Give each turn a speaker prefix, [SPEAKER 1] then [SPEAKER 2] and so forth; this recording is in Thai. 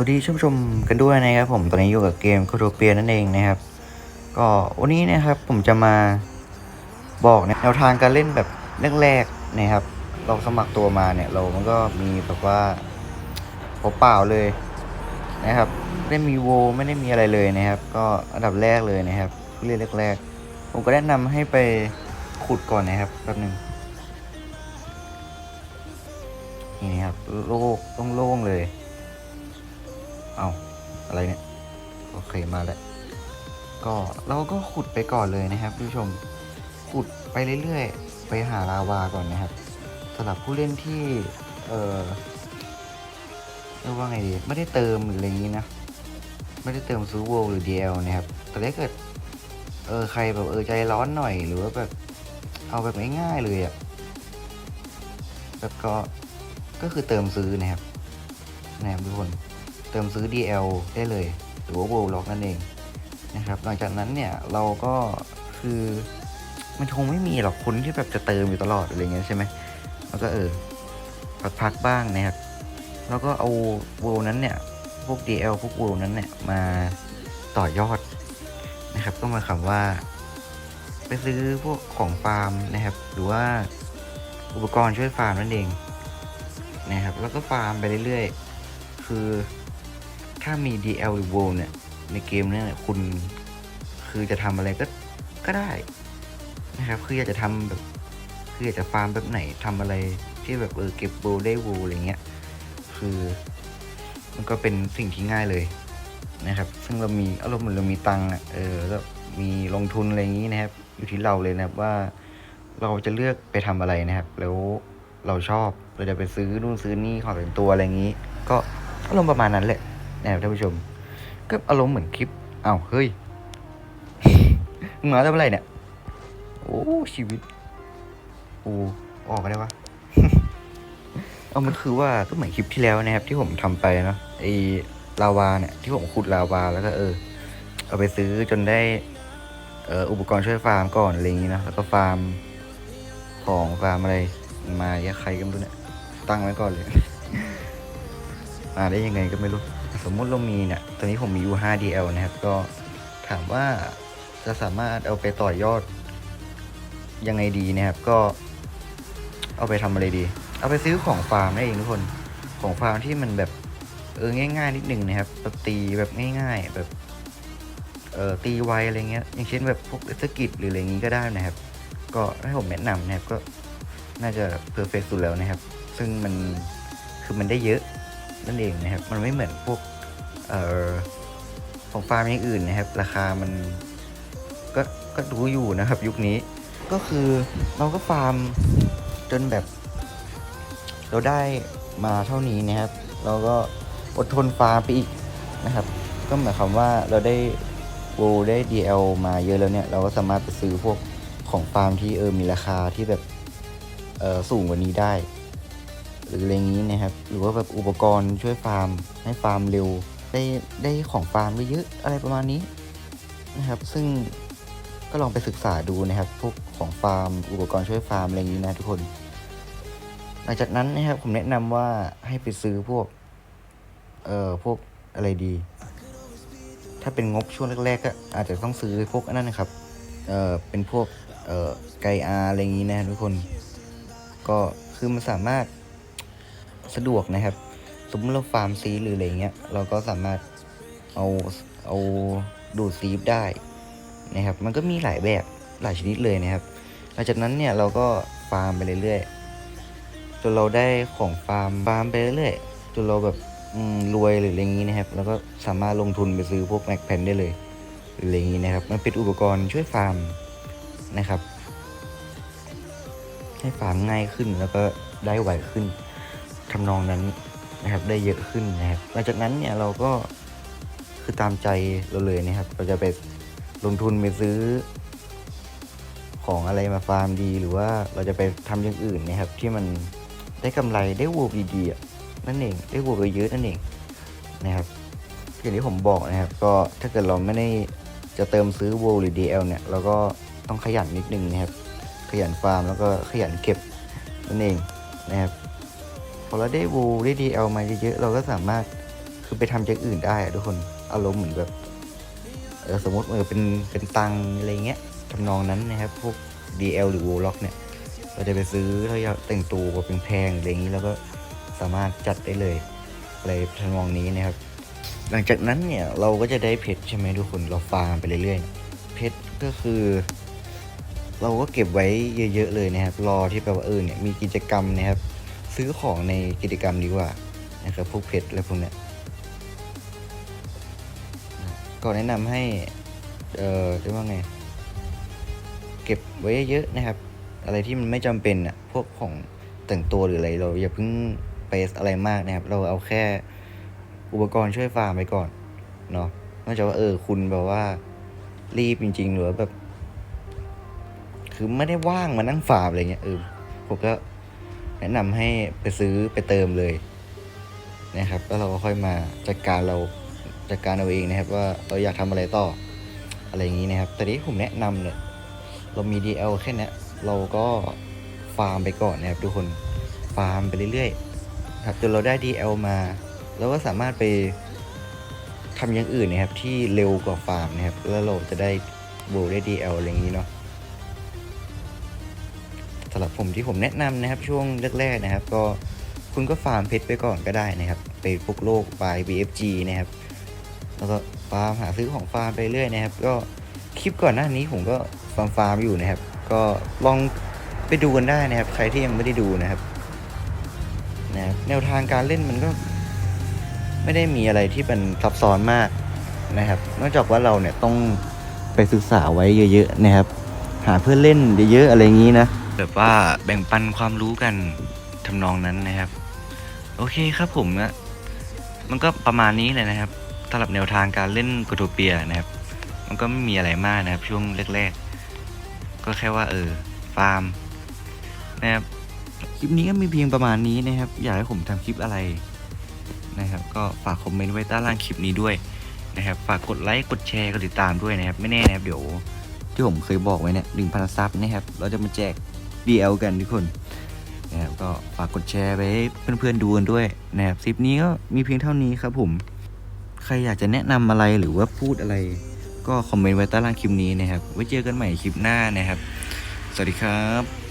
[SPEAKER 1] วัสดีท่านผู้ชมกันด้วยนะครับผมตอนนี้อยู่กับเกมโคโดเปียนั่นเองนะครับ ก็วันนี้นะครับผมจะมาบอกแนวทางการเล่นแบบแรกๆนะครับ เราสมัครตัวมาเนี่ยเรามันก็มีแบบว่าเปล่าเลยนะครับไม่ได้มีโวไม่ได้มีอะไรเลยนะครับ ก็อันดับแรกเลยนะครับผู้เล่นแรกๆผมก็แนะนำให้ไปขุดก่อนนะครับแป๊บหนึงนี่นะครับโล่งโล่งเลย เอาอะไรเนี่ย โอเคมาแล้ว ก็เราก็ขุดไปก่อนเลยนะครับผู้ชม ขุดไปเรื่อยๆ ไปหาลาวาก่อนนะครับสำหรับผู้เล่นที่ เออเรียกว่าไงดี ไม่ได้เติมหรืออะไรอย่างนี้นะ ไม่ได้เติมซูโวหรือ DL นะครับ แต่ถ้าเกิด เออใครแบบเออใจร้อนหน่อยหรือว่าแบบเอาแบบง่ายๆเลยอะ่ะแบบก็ ก็คือเติมซื้อนะครับนะครับทุกคน เติมซื้อ DL ได้เลย หรือว่า World Lock นั่นเองนะครับหลังจากนั้นเนี่ยเราก็คือมันคงไม่มีหรอกคนที่แบบจะเติมอยู่ตลอดอะไรเงี้ยใช่ไหมแล้วก็เออพักๆบ้างนะครับแล้วก็เอา World นั้นเนี่ย พวก DL พวก World นั้นเนี่ยมาต่อยอดนะครับ ก็หมายความว่า ไปซื้อพวกของฟาร์มนะครับ หรือว่าอุปกรณ์ช่วยฟาร์มนั่นเองนะครับ แล้วก็ฟาร์มไปเรื่อยๆ คือ ถ้ามี DL หรือ World เนี่ย ในเกมเนี่ยคุณคือจะทำอะไรก็ก็ได้นะครับคืออยากจะทำแบบคืออยากจะฟาร์มแบบไหนทำอะไรที่แบบเออเก็บ World ได้ World อะไรเงี้ยคือ มันก็เป็นสิ่งที่ง่ายเลยนะครับ ซึ่งเรามีอารมณ์เหมือนเรามีตังค์เออแล้วมีลงทุนอะไรอย่างนี้นะครับ อยู่ที่เราเลยนะครับว่าเราจะเลือกไปทำอะไรนะครับ แล้วเราชอบเราจะไปซื้อนู่นซื้อนี่ของแต่งตัวอะไรอย่างนี้ ก็อารมณ์ประมาณนั้นแหละ นะครับท่านผู้ชม ก็อารมณ์เหมือนคลิปอ้าวเฮ้ยมึงมาทำอะไรเนี่ย โอ้ชีวิตกูออกก็ได้ปะเอามันคือว่าก็เหมือนคลิปที่แล้วนะครับ ที่ผมทำไปเนาะไอ้ลาวาเนี่ย ที่ผมขุดลาวาแล้วก็เออ เอาไปซื้อจนได้เอออุปกรณ์ช่วยฟาร์มก่อนอะไรอย่างงี้นะแล้วก็ฟาร์มของฟาร์มอะไรมาแยกใครก็ไม่รู้เนี่ยตั้งไว้ก่อนเลย มาได้ยังไงก็ไม่รู้ สมมุติเรามีเนี่ย ตอนนี้ผมมีอยู่ 5DL นะครับ ก็ถามว่าจะสามารถเอาไปต่อยอดยังไงดีนะครับ ก็เอาไปทำอะไรดี เอาไปซื้อของฟาร์มได้เองทุกคน ของฟาร์มที่มันแบบเออง่ายๆนิดนึงนะครับแบบตีแบบง่ายๆแบบเออตีไวอะไรเงี้ย อย่างเช่นแบบพวกสกิดหรืออะไรอย่างงี้ก็ได้นะครับ ก็ให้ผมแนะนำนะครับก็น่าจะเพอร์เฟกสุดแล้วนะครับ ซึ่งมันคือมันได้เยอะ นั่นเองนะครับ มันไม่เหมือนพวกเอ่อของฟาร์มอย่างอื่นนะครับ ราคามันก็ก็ดูอยู่นะครับ ยุคนี้ก็คือเราก็ฟาร์มจนแบบ เราได้มาเท่านี้นะครับ เราก็อดทนฟาร์มไปอีกนะครับ ก็หมายความว่าเราได้โวได้ DL มาเยอะแล้วเนี่ย เราก็สามารถไปซื้อพวกของฟาร์มที่เออมีราคาที่แบบเออสูงกว่านี้ได้ หรืออะไรอย่างนี้นะครับ หรือว่าแบบอุปกรณ์ช่วยฟาร์มให้ฟาร์มเร็ว ได้ได้ของฟาร์มเยอะๆอะไรประมาณนี้นะครับ ซึ่งก็ลองไปศึกษาดูนะครับพวกของฟาร์ม อุปกรณ์ช่วยฟาร์มอะไรอย่างนี้นะทุกคน หลังจากนั้นนะครับผมแนะนำว่าให้ไปซื้อพวก เอ่อพวกอะไรดี ถ้าเป็นงบช่วงแรกๆก็อาจจะต้องซื้อพวกอันนั้นนะครับ เอ่อเป็นพวกเอ่อไกอาอะไรอย่างนี้นะทุกคน ก็คือมันสามารถ สะดวกนะครับ สมมติเราฟาร์มซีหรืออะไรเงี้ย เราก็สามารถเอาเอาดูดซีฟได้นะครับ มันก็มีหลายแบบหลายชนิดเลยนะครับ หลังจากนั้นเนี่ยเราก็ฟาร์มไปเรื่อยๆจนเราได้ของฟาร์มฟาร์มไปเรื่อยๆจนเราแบบรวยหรืออะไรอย่างนี้นะครับ แล้วก็สามารถลงทุนไปซื้อพวกแม็กแพนได้เลยหรืออะไรอย่างนี้นะครับ มันเป็นอุปกรณ์ช่วยฟาร์มนะครับ ให้ฟาร์มง่ายขึ้นแล้วก็ได้ไวขึ้น ทำนองนั้นนะครับได้เยอะขึ้นนะครับหลังจากนั้นเนี่ยเราก็คือตามใจเราเลยนะครับ เราจะไปลงทุนไปซื้อ ของอะไรมาฟาร์มดี หรือว่าเราจะไปทำอย่างอื่นนะครับ ที่มันได้กำไรได้วูบดีๆอะนั่นเองได้วูบเยอะนั่นเองนะครับอย่างที่ผมบอกนะครับ ก็ถ้าเกิดเราไม่ได้จะเติมซื้อวูหรือ DL เนี่ยเราก็ต้องขยันนิดนึงนะครับ ขยันฟาร์มแล้วก็ขยันเก็บนั่นเองนะครับ พอเราได้วูได้ DL มาเยอะๆเราก็สามารถคือไปทำจากอื่นได้อะทุกคนอารมณ์เหมือนแบบเออสมมติเออเป็นเป็นตังอะไรเงี้ยทำนองนั้นนะครับ พวก DL หรือ w o l o c เนี่ย เราจะไปซื้อถ้าอยากแต่งตัวเป็นแพงๆอะไรอย่างนี้แล้วก็สามารถจัดได้เลยอะไรทำนองนี้นะครับ หลังจากนั้นเนี่ยเราก็จะได้เพชรใช่ไหมทุกคนเราฟาร์มไปเรื่อยๆ เพชรก็คือ เราก็เก็บไว้เยอะ ๆ เลยนะครับ รอที่แบบว่าเออเนี่ยมีกิจกรรมนะครับ ซื้อของในกิจกรรมดีกว่านะครับพวกเพชรอะไรพวกเนี้ยก็แนะนำให้ เอ่อเรียกว่าไง เก็บไว้เยอะๆนะครับ อะไรที่มันไม่จำเป็นอะพวกของแต่งตัวหรืออะไรเราอย่าเพิ่งไปอะไรมากนะครับ เราเอาแค่อุปกรณ์ช่วยฟาร์มไปก่อนเนาะนอกจากว่าเออคุณแบบว่า รีบจริง ๆ หรือแบบ คือไม่ได้ว่างมานั่งฟาร์มอะไรเงี้ยเออผมก็ แนะนำให้ไปซื้อไปเติมเลยนะครับแล้วเราก็ค่อยมาจัดการเราจัดการเอาเองนะครับ ว่าเราอยากทำอะไรต่ออะไรอย่างนี้นะครับ แต่ที่ผมแนะนำเนี่ยเรามี DL แค่เนี้ยเราก็ฟาร์มไปก่อนนะครับทุกคนฟาร์มไปเรื่อยๆครับจนเราได้ DL มาเราก็สามารถไปทำอย่างอื่นนะครับที่เร็วกว่าฟาร์มนะครับแล้วเราจะได้โบได้ DL อะไรอย่างนี้เนาะำหรับผมที่ผมแนะนำนะครับช่วงแรกๆนะครับ ก็คุณก็ฟาร์มเพชรไปก่อนก็ได้นะครับไปพวกโลกไป BFG นะครับแล้วก็ฟาร์มหาซื้อของฟาร์มไปเรื่อยนะครับ ก็คลิปก่อนหน้านี้ผมก็ฟาร์มฟาร์มอยู่นะครับ ก็ลองไปดูกันได้นะครับ ใครที่ยังไม่ได้ดูนะครับนะครับแนวทางการเล่นมันก็ไม่ได้มีอะไรที่เป็นซับซ้อนมากนะครับ นอกจากว่าเราเนี่ยต้องไปศึกษาไว้เยอะ ๆ นะครับ หาเพื่อนเล่นเยอะๆอะไรอย่างนี้นะ แบบว่าแบ่งปันความรู้กันทำนองนั้นนะครับ โอเคครับผมนะมันก็ประมาณนี้เลยนะครับสำหรับแนวทางการเล่นกโทเปียนะครับ มันก็ไม่มีอะไรมากนะครับ ช่วงแรกๆ ก็แค่ว่าเออฟาร์มนะครับคลิปนี้ก็มีเพียงประมาณนี้นะครับ อยากให้ผมทำคลิปอะไรนะครับ ก็ฝากคอมเมนต์ไว้ใต้ล่างคลิปนี้ด้วยนะครับ ฝากกดไลค์กดแชร์กดติดตามด้วยนะครับ ไม่แน่นะครับเดี๋ยวที่ผมเคยบอกไว้เนี่ยหนึ่งพันซับนะครับ เราจะมาแจก DL กันทุกคนนะครับก็ฝากกดแชร์ไปให้เพื่อนๆดูกันด้วยนะครับคลิปนี้ก็มีเพียงเท่านี้ครับผม ใครอยากจะแนะนำอะไรหรือว่าพูดอะไร ก็คอมเมนต์ไว้ใต้ล่างคลิปนี้นะครับ ไว้เจอกันใหม่คลิปหน้านะครับ สวัสดีครับ